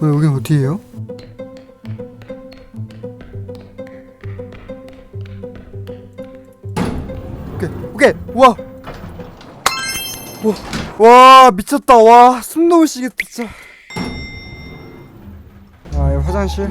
어, 여긴 어디예요? 오케이 오케이. 와. 와, 와 미쳤다. 와 숨도 못 쉬겠다 진짜. 아 여기 화장실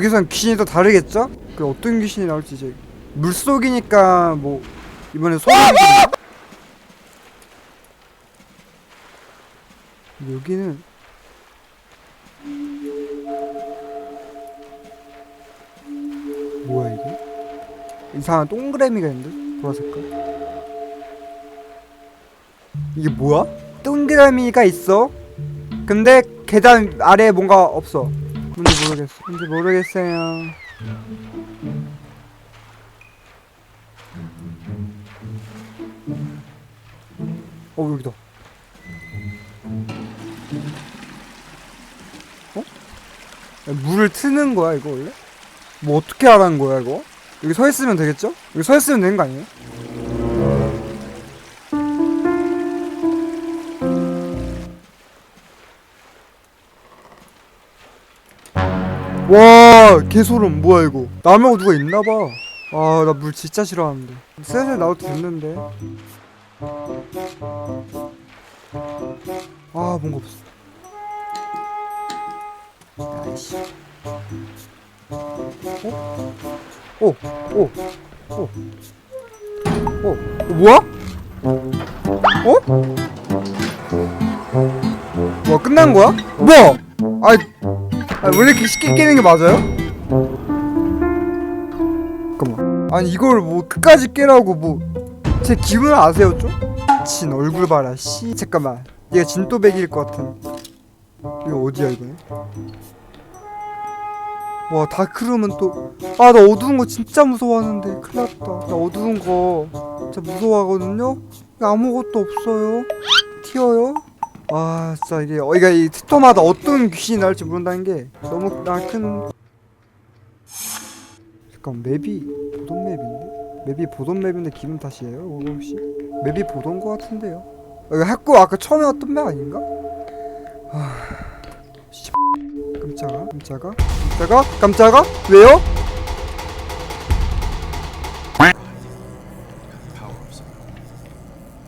여기선 귀신이 또 다르겠죠? 그 어떤 귀신이 나올지 이제 물속이니까 뭐 이번에 소리 여기는 뭐야 이게? 이상한 동그라미가 있는데? 보라색깔 이게 뭐야? 동그라미가 있어 근데 계단 아래에 뭔가 없어 뭔지 모르겠어 뭔지 모르겠어요 어 여기다 어? 야, 물을 트는 거야 이거 원래? 뭐 어떻게 하라는 거야 이거? 여기 서 있으면 되겠죠? 여기 서 있으면 되는 거 아니에요? 와 개소름 뭐야 이거 남하고 누가 있나봐 아 나 물 진짜 싫어하는데 슬슬 나올 때 됐는데 아 뭔가 없어 아이씨 어? 오! 오! 오! 오! 어, 뭐야? 어? 뭐 끝난 거야? 뭐야? 아이 아니 원래 이렇게 쉽게 깨는 게 맞아요? 잠깐만. 아니 이걸 뭐 끝까지 깨라고 뭐. 제 기분을 아세요 좀? 진 얼굴 봐라 씨. 잠깐만. 얘가 진또배기일 것 같은. 이거 어디야 이거는? 와 다크룸은 또. 아 나 어두운 거 진짜 무서워하는데. 큰일 났다. 나 어두운 거 진짜 무서워하거든요? 아무것도 없어요. 튀어요 아 진짜 이게 어, 이게 이 특토마다 어떤 귀신이 나올지 모른다는 게 너무 나큰 잠깐 맵이 보던 맵인데 맵이 보던 맵인데 기분 탓이에요 이거 혹시 맵이 보던 거 같은데요 어, 이거 학교 아까 처음에 왔던 맵 아닌가? 아 씨, 깜짝아 깜짝아 깜짝아 깜짝아 왜요?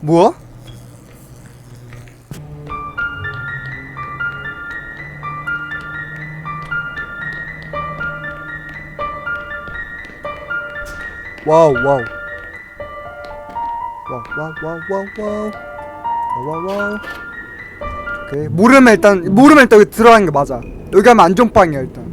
뭐야? 와우 와우. 와우 와우 와우 와우 와우. 와우 오케이. 모르면 일단 모르면 일단 들어가는 게 맞아. 여기 하면 안전빵이야 일단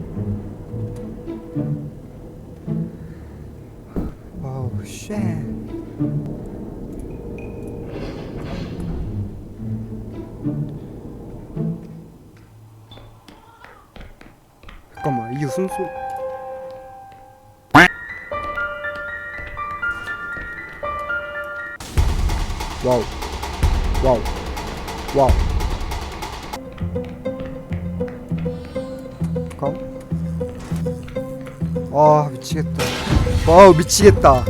미치겠다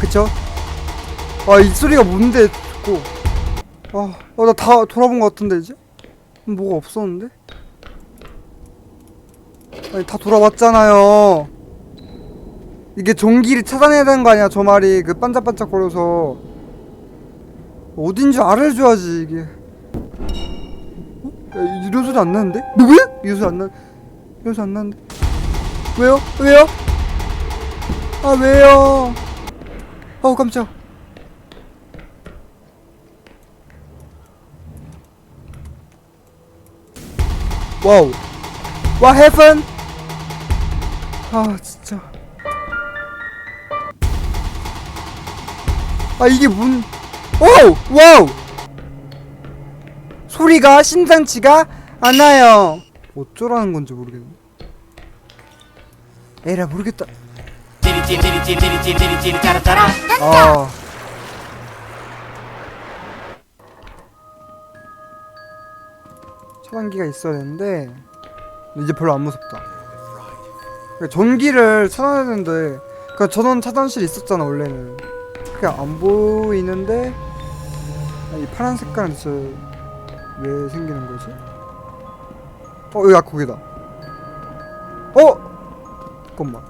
그쵸? 아이 소리가 뭔데 듣고 아나 다 돌아본 것 같은데 이제? 뭐가 없었는데? 아니 다 돌아봤잖아요 이게 종기를 찾아내야 되는 거 아니야 저 말이 그 반짝반짝 거려서 어딘지 알아줘야지 이게 어? 야, 이런 소리 안 나는데? 누구야? 이런 소리 안 나... 이런 소리 안 나는데? 왜요? 왜요? 아 왜요? 아우 깜짝 와우 와 헤븐 아 진짜 아 이게 문 오! 와우! 소리가 심상치가 않아요. 어쩌라는 건지 모르겠네. 에라 모르겠다. Titty 찌릿 찌릿 찌릿 찌릿 찌릿 짜라짜라 아. 차단기가 있어야 되는데 이제 별로 안 무섭다. 그러니까 전기를 차단해야 되는데 그러니까 전원 차단실 있었잖아 원래는. 그냥 안 보이는데 아, 이 파란 색깔은 진짜 왜 생기는 거지? 어 여기 거기다. 어? 잠깐만.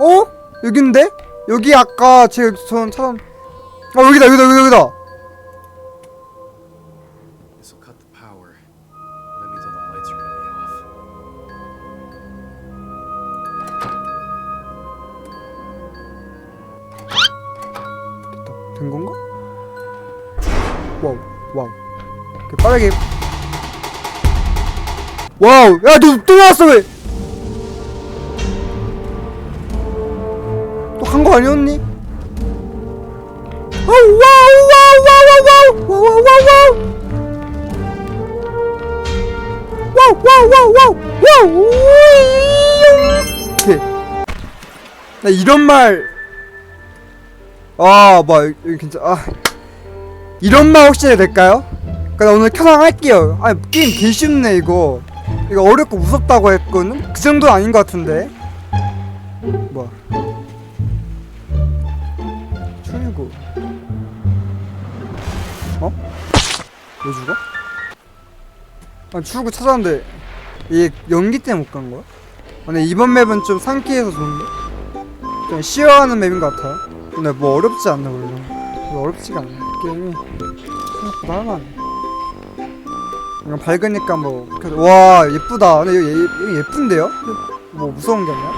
어? 여긴데? 여기 아까 제전 차단 어 여기다 여기다 여기다 여기다 된 건가? 와우 와우 빠르게 와우 야너 또 나왔어 왜? 우 와우 오케이 나 이런 말 아, 뭐 괜찮. 아, 이런 말 혹시 될까요? 그러니까 나 오늘 켜상 할게요. 아, 게임 개 쉽네 이거. 이거 어렵고 무섭다고 했거든. 그 정도 아닌 것 같은데. 뭐? 어? 왜 죽어? 아, 출구 찾았는데 이게 연기 때문에 못 간 거야? 아, 근데 이번 맵은 좀 상쾌해서 좋은데? 좀 쉬어하는 맵인 것 같아요. 근데 뭐 어렵지 않네 원래. 뭐 어렵지가 않네 게임이 생각보다 할만해. 그냥 밝으니까 뭐 그래도- 와 예쁘다. 근데 이거, 예, 이거 예쁜데요? 뭐 무서운 게 아니라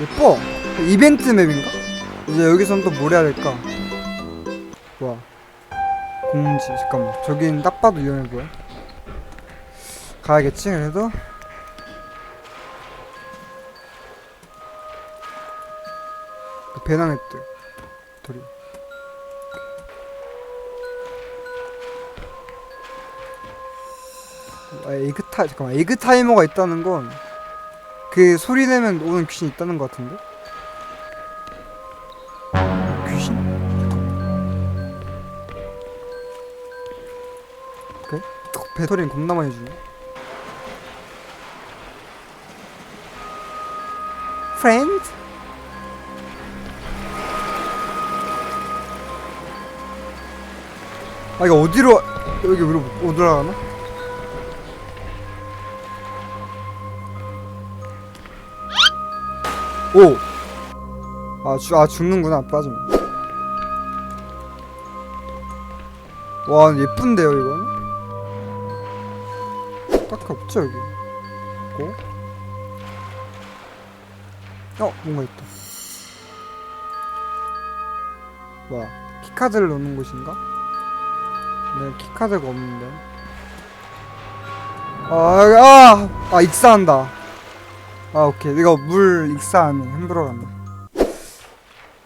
예뻐. 이벤트 맵인가? 이제 여기선 또 뭘 해야 될까? 와 공지 잠깐만 저긴 딱 봐도 위험해 보여. 가야겠지 그래도. 그 배낭 획득 도리 아, 에그 타 잠깐만 에그 타이머가 있다는 건 그 소리 내면 오는 귀신 있다는 것 같은데 배터리는 겁나 많이 주네 프렌드 아 이거 어디로 여기 위로 못 올라가나? 오! 아, 주, 아 죽는구나 빠지면 와 예쁜데요 이건? 딱 없죠 여기 고? 어 뭔가 있다 뭐야 키카드를 넣는 곳인가? 네, 키카드가 없는데. 아, 아, 아, 익사한다. 아, 오케이. 이거 물 익사하네. 햄버거 간다.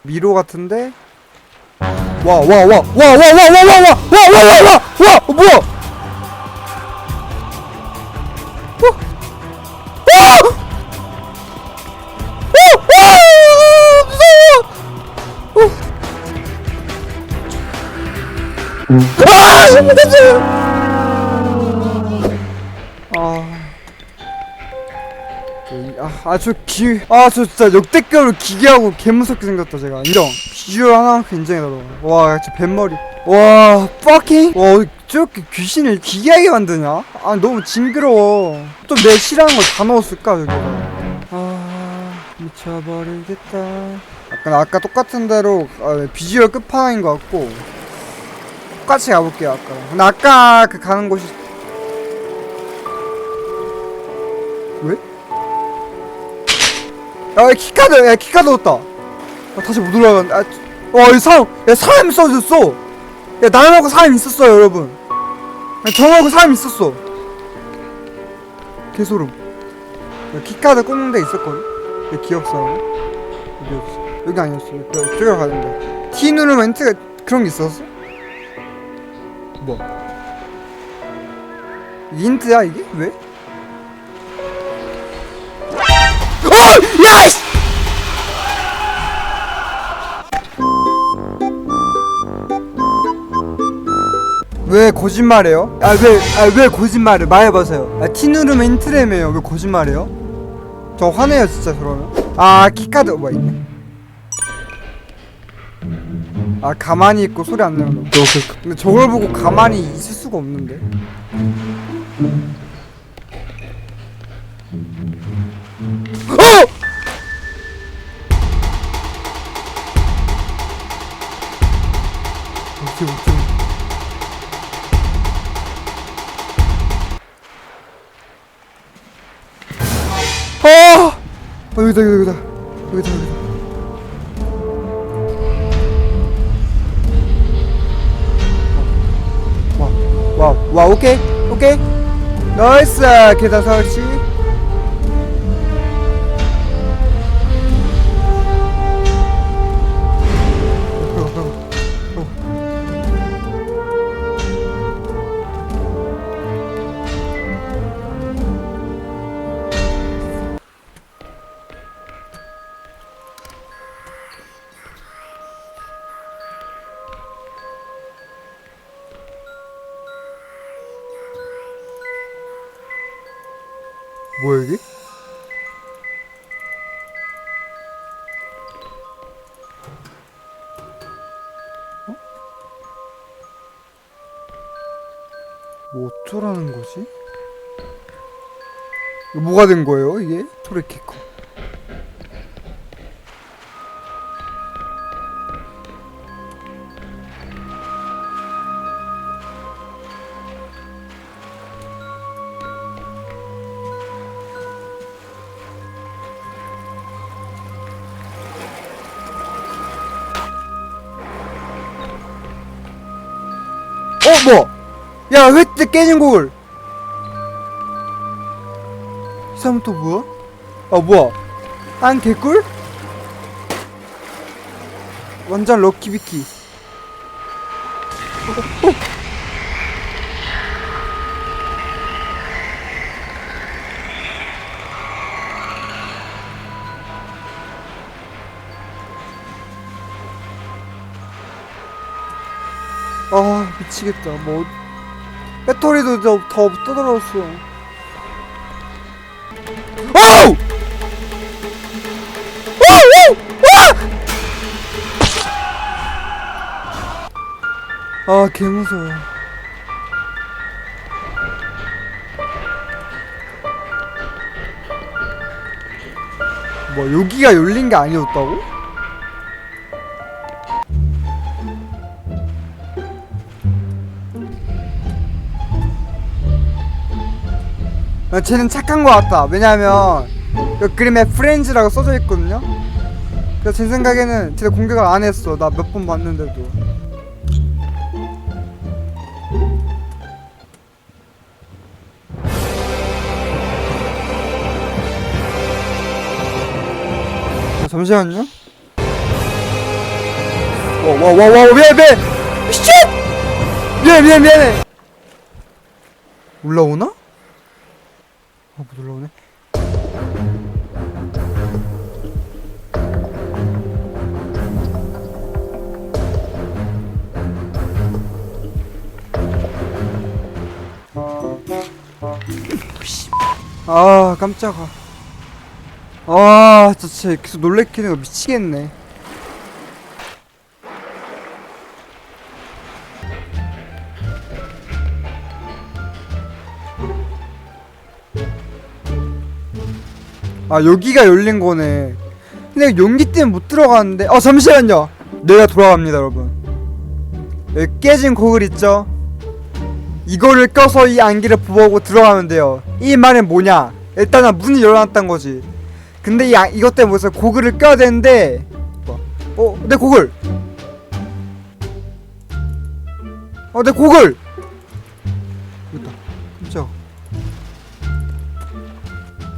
미로 같은데? 와, 와, 와, 와, 와, 와, 와, 와, 와, 와, 와, 와, 와, 와, 와, 어, 뭐야? 아, 아, 저 기, 아, 저 진짜 역대급으로 기괴하고 개무섭게 생겼다, 제가. 인정. 비주얼 하나만큼 인정해, 나도. 와, 진짜 뱃머리. 와, 퍼킹? 와, 저렇게 귀신을 기괴하게 만드냐? 아, 너무 징그러워. 또 내 싫어하는 걸다 넣었을까, 저기. 아, 미쳐버리겠다. 약간 아까 똑같은 대로 아, 비주얼 끝판왕인 것 같고. 똑같이 가볼게요 아까 근데 아까 그 가는 곳이 왜? 야 키카드 야 키카드 넣었다. 아, 다시 못 올라간다 아, 와이 사람 야 사람 있어졌어. 야 나하고 사람 있었어요 여러분. 야, 저하고 사람 있었어. 개소름. 야, 키카드 꽂는 데 있었거든? 야, 기억사 여기였어. 여기 아니었어. 여기 저기로 가는데 T 누르면 멘트가 그런 게 있었어? 뭐? 인트야 이게? 왜? 나이스! 왜 거짓말해요? 아 왜 아왜 아, 거짓말을 말해보세요 아, 티 누르면 힌트라며요 왜 거짓말해요? 저 화내요 진짜 그러면 아 키카드 어, 뭐 있네 아 가만히 있고 소리 안 내는 거 그 근데 저걸 보고 가만히 있을 수가 없는데 오케이 오케이. 아! 어, 여기다 여기다. 여기다 여기다. 와와 오케이? 오케이? 나이스! 계단 설치 뭐야 이게? 어? 뭐 어쩌라는 거지? 뭐가 된 거예요 이게? 토레키코 야 획득 깨진 곡을 이 사람 또 뭐야? 아 뭐야 안 개꿀? 완전 럭키비키. 아 미치겠다 뭐 배터리도 더, 더 떠들었어! 오우! 아 개 무서워 뭐 여기가 열린 게 아니었다고? 아, 쟤는 착한 거 같다. 왜냐면 그 그림에 프렌즈라고 써져 있거든요. 그래서 제 생각에는 쟤 공격을 안 했어. 나 몇 번 봤는데도. 어, 잠시만요. 와와와와 미안 미안. 쉣! 미안 미안 미안해. 올라오나? 아, 못 올라오네. 아, 깜짝아. 아, 진짜 계속 놀래키는 거 미치겠네. 아 여기가 열린 거네. 근데 용기 때문에 못 들어가는데. 아 잠시만요. 내가 돌아갑니다 여러분. 여기 깨진 고글 있죠? 이거를 껴서 이 안기를 부어오고 들어가면 돼요. 이 말은 뭐냐? 일단은 문이 열어놨단 거지. 근데 이, 아, 이것 때문에 무슨 고글을 껴야 되는데. 뭐, 어? 내 고글. 어 내 고글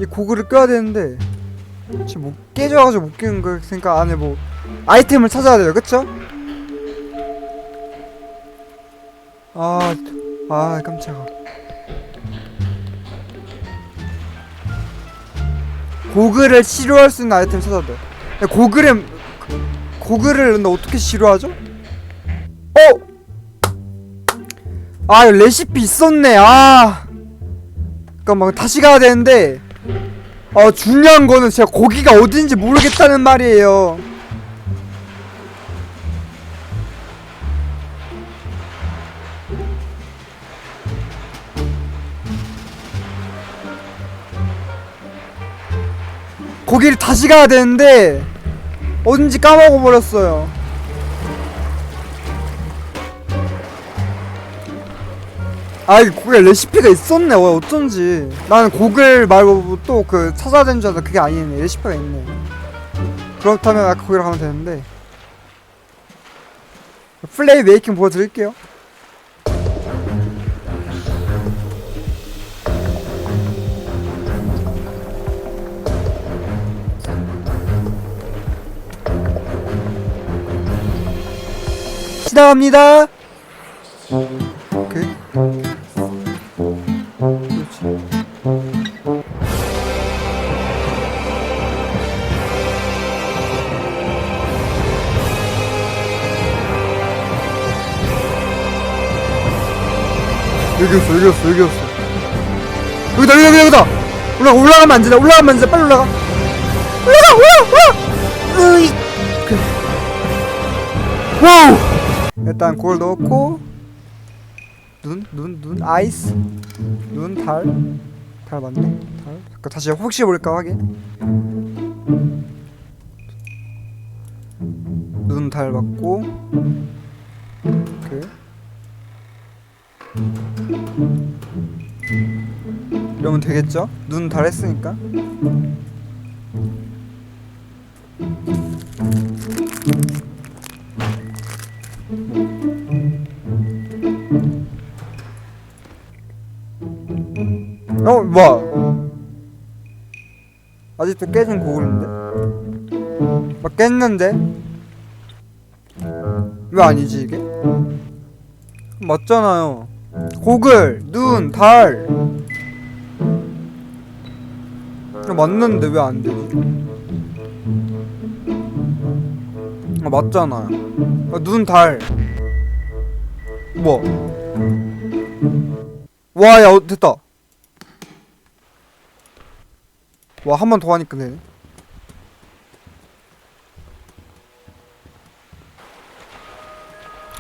이 고글을 껴야 되는데 지금 못 깨져가지고 못 끼는 거 그러니까 안에 뭐 아이템을 찾아야 돼요 그쵸? 아, 아 깜짝아 고글을 치료할 수 있는 아이템 찾아야 돼 야, 고글은 고글을 근데 어떻게 치료하죠? 어! 아 레시피 있었네 아 잠깐만 다시 가야 되는데 아 중요한 거는 제가 고기가 어딘지 모르겠다는 말이에요 거기를 다시 가야 되는데 어딘지 까먹어 버렸어요. 아, 이 고글 레시피가 있었네. 어, 어쩐지. 나는 고글 말고 또 그 찾아야 되는 줄 알았는데 그게 아니네. 레시피가 있네. 그렇다면 아까 거기로 가면 되는데. 플레이 메이킹 보여드릴게요. 지나갑니다. 오케이. 여기였어, 여기였어, 여기였어. 여기다, 여기다, 여기다. 올라가, 올라가면 안 되나? 올라가면 안 되나? 빨리 올라가. 올라가, 올라가. 으이. 그래. 와우. 일단 골 넣고 눈, 눈, 눈, 아이스 눈, 달, 달 맞네? 달. 잠깐 다시 혹시 볼까 확인. 눈, 달 맞고. 오케이. 이러면 되겠죠? 눈, 달 했으니까. 어, 뭐야? 아직도 깨진 고글인데? 막 깼는데? 왜 아니지 이게? 맞잖아요. 고글, 눈, 달. 아, 맞는데 왜 안 되지? 아, 맞잖아요. 아, 눈, 달. 뭐? 와, 야, 어, 됐다. 와, 한 번 더 하니까 되네.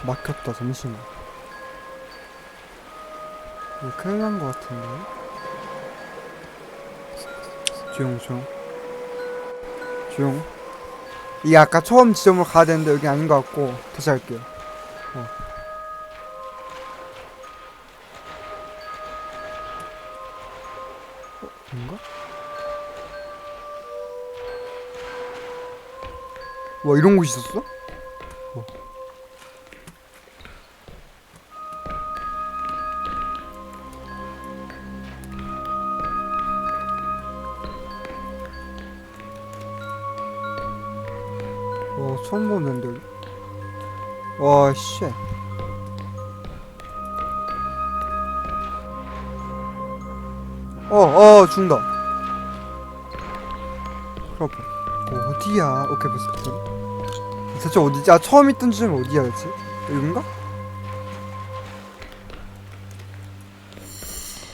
막혔다, 잠시만. 이거 큰일 난 것 같은데. 조용, 조용. 조용. 이게 아까 처음 지점으로 가야 되는데 여기 아닌 것 같고, 다시 할게요. 어. 어, 뭔가? 와 이런 곳 있었어? 와 씨. 어어 죽는다. 그럼 어디야? 오케이 됐어. 대체 어디지? 아 처음 있던 지점이 어디야 대체? 여긴가?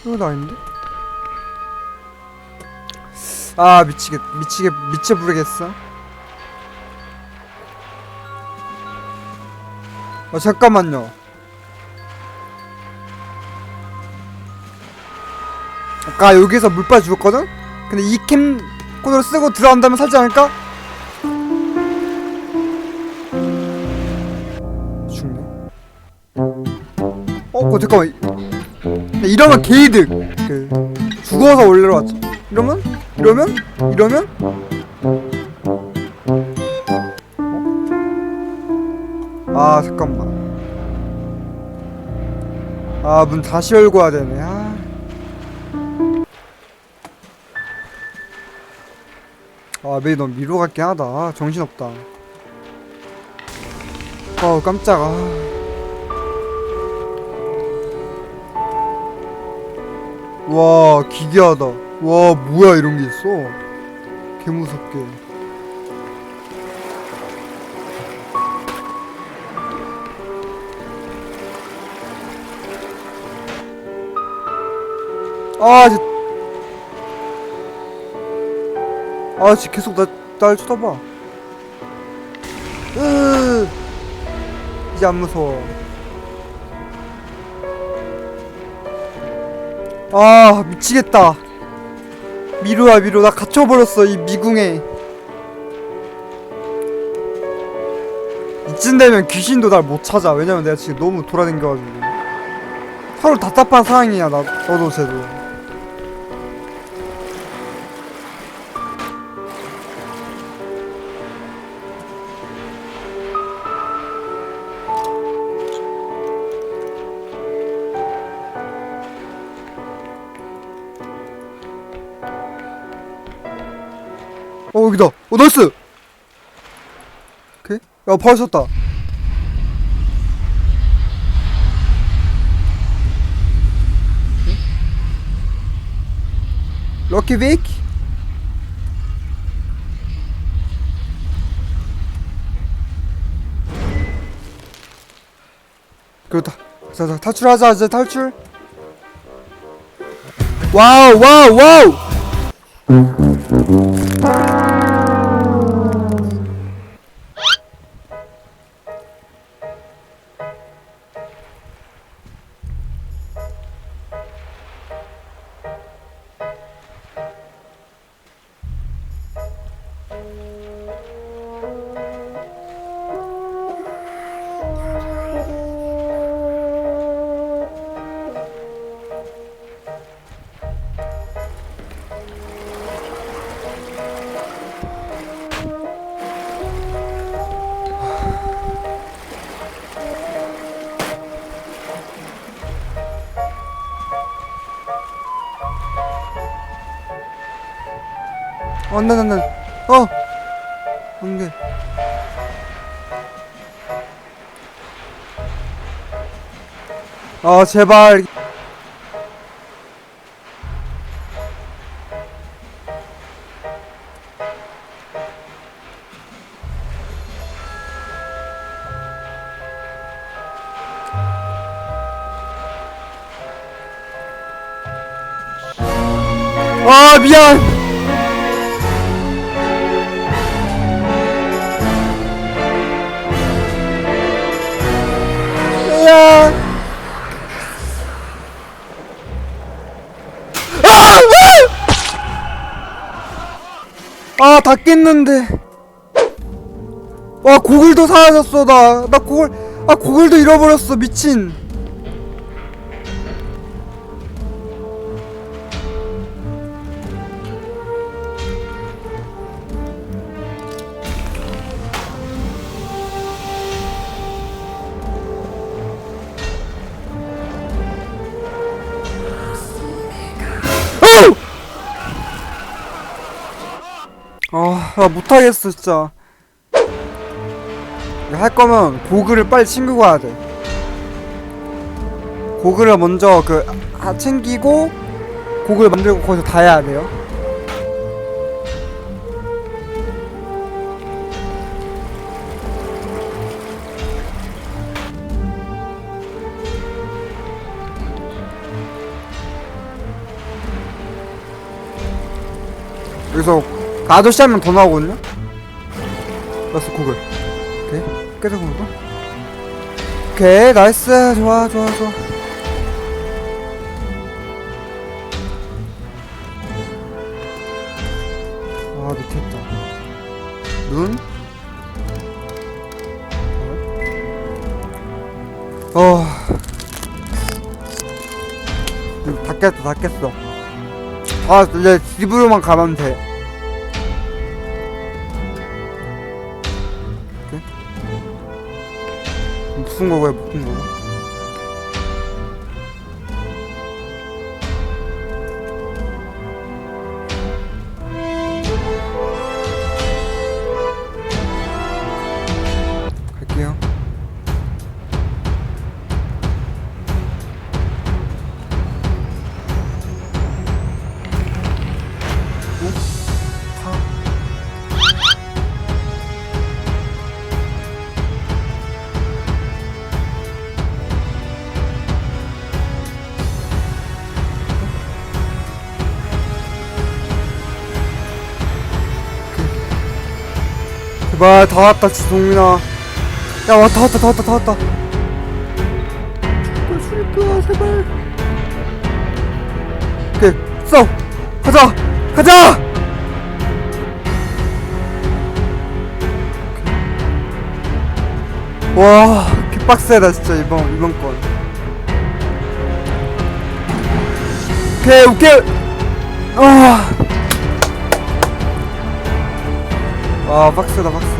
여기 아닌데? 아 미치겠 미치겠 미쳐 부르겠어. 아 잠깐만요. 아까 여기서 물빨 죽었거든? 근데 이 캠코더를 쓰고 들어간다면 살지 않을까? 죽네. 어, 어 잠깐만. 야, 이러면 게이득. 그 죽어서 원래로 왔죠. 이러면 이러면 이러면 아 잠깐만. 아 문 다시 열고 와야 되네. 아. 아 메이 넌 미로 같긴 하다. 아, 정신없다. 어 깜짝아. 와 기괴하다. 와 뭐야 이런 게 있어. 개 무섭게. 아, 이제. 아, 지 계속 나, 날 쳐다봐. 으, 이제 안 무서워. 아, 미치겠다. 미로야, 미로. 나 갇혀버렸어, 이 미궁에. 이쯤 되면 귀신도 날 못 찾아. 왜냐면 내가 지금 너무 돌아다녀가지고. 서로 답답한 상황이야, 나, 너도 쟤도. 여기다 어 나이스! 오케이? 야 바로 쳤다. 럭키 빅? 그렇다. 자 자 탈출하자 이제 탈출. 와우 와우 와우 안돼 안돼. 어? 안돼. 아 제발. 아 미안 야. 아! 아, 다 깼는데. 와, 고글도 사라졌어, 나. 나 고글, 아, 고글도 잃어버렸어, 미친. 아, 나 못하겠어, 진짜. 할 거면 고글을 빨리 챙기고 가야 돼. 고글을 먼저 그, 아, 챙기고, 고글 만들고 거기서 다 해야 돼요. 여기서 아저씨 한 명 더 나오거든요? 나이스 고글. 오케이. 깨져 고글 오케이 나이스. 좋아 좋아 좋아. 아 미쳤다. 눈? 어... 음, 다 깼어 다 깼어. 아 이제 집으로만 가면 돼 무슨 거고요 무슨 거고 제발 다 왔다 지동민아. 야 왔다 왔다 다 왔다 다 왔다. 죽을 줄 거야 제발. 오케이 써 가자 가자! 와 개빡세다 진짜 이번 이번 건. 오케이 오케이. 아 와 빡세다 빡세